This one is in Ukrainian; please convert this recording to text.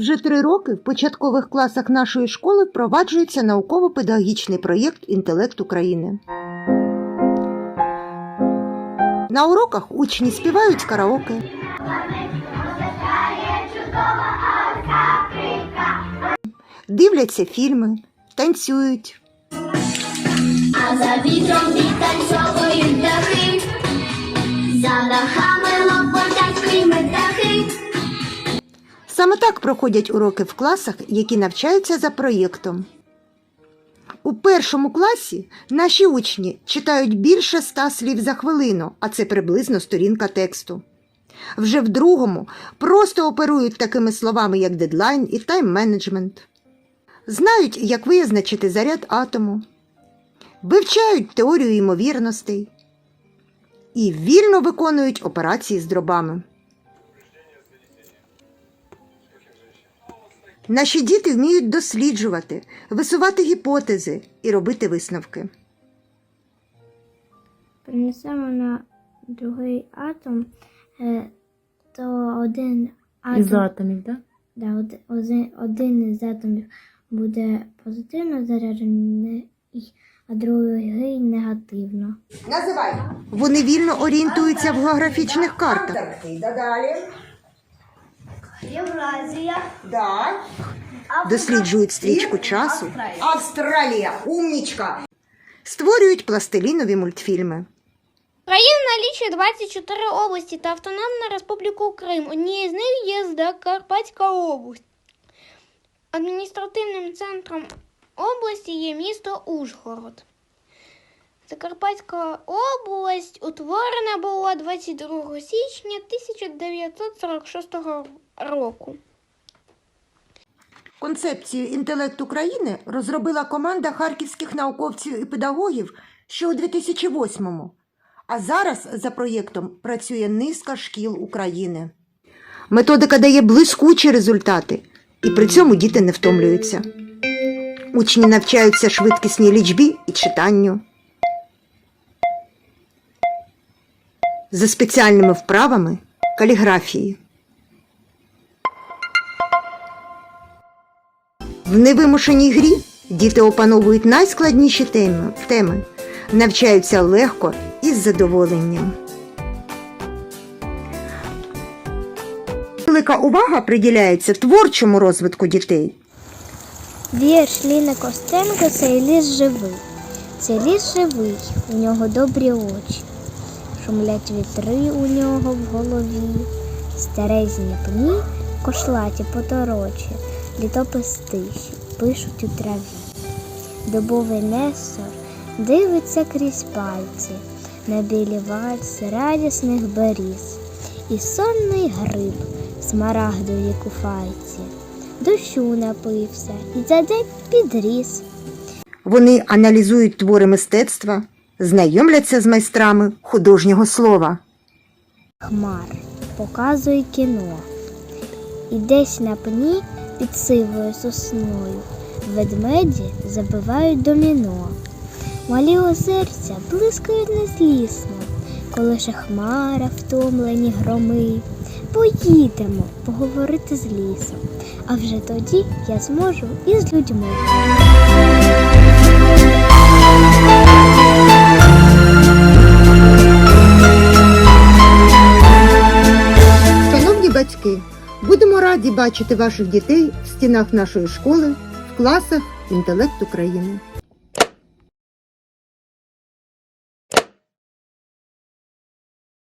Вже три роки в початкових класах нашої школи впроваджується науково-педагогічний проєкт Інтелект України. На уроках учні співають караоке. Дивляться фільми, танцюють. А за вітром птахи, за дахами Саме так проходять уроки в класах, які навчаються за проєктом. У першому класі наші учні читають більше ста слів за хвилину, а це приблизно сторінка тексту. Вже в другому просто оперують такими словами, як дедлайн і тайм-менеджмент. Знають, як визначити заряд атому, вивчають теорію ймовірностей і вільно виконують операції з дробами. Наші діти вміють досліджувати, висувати гіпотези і робити висновки. Принесемо на другий атом, е, то один атом, Із атомів, так? да, од- один, один із атомів буде позитивно заряджений, а другий негативно. Називай. Вони вільно орієнтуються в географічних картах. Антарктида далі. Євразія, Да. Досліджують стрічку часу, Австралія. Умнічка. створюють пластилінові мультфільми. Країна налічує 24 області та Автономна Республіку Крим. Однією з них є Закарпатська область. Адміністративним центром області є місто Ужгород. Закарпатська область утворена була 22 січня 1946 року. Концепцію інтелект України розробила команда харківських науковців і педагогів ще у 2008-му. А зараз за проєктом працює низка шкіл України. Методика дає блискучі результати, і при цьому діти не втомлюються. Учні навчаються швидкісній лічбі і читанню. За спеціальними вправами каліграфії. В невимушеній грі діти опановують найскладніші теми, навчаються легко і з задоволенням. Велика увага приділяється творчому розвитку дітей. Вірш Ліни Костенко цей ліс живий. Цей ліс живий, у нього добрі очі. Шумлять вітри у нього в голові, старезні пні, кошлаті поторочі, літопис тиші, пишуть у траві. Дубовий несор дивиться крізь пальці на білі вальси радісних беріз. І сонний гриб в смарагдовій куфайці. Дощу напився і за день підріс. Вони аналізують твори мистецтва, знайомляться з майстрами художнього слова. Хмар показує кіно. І десь на пні під сивою сосною ведмеді забивають доміно. Малі озерця блискають незлісно, коли ще хмара втомлені громи. Поїдемо поговорити з лісом, а вже тоді я зможу і з людьми. Будемо раді бачити ваших дітей в стінах нашої школи, в класах інтелект України.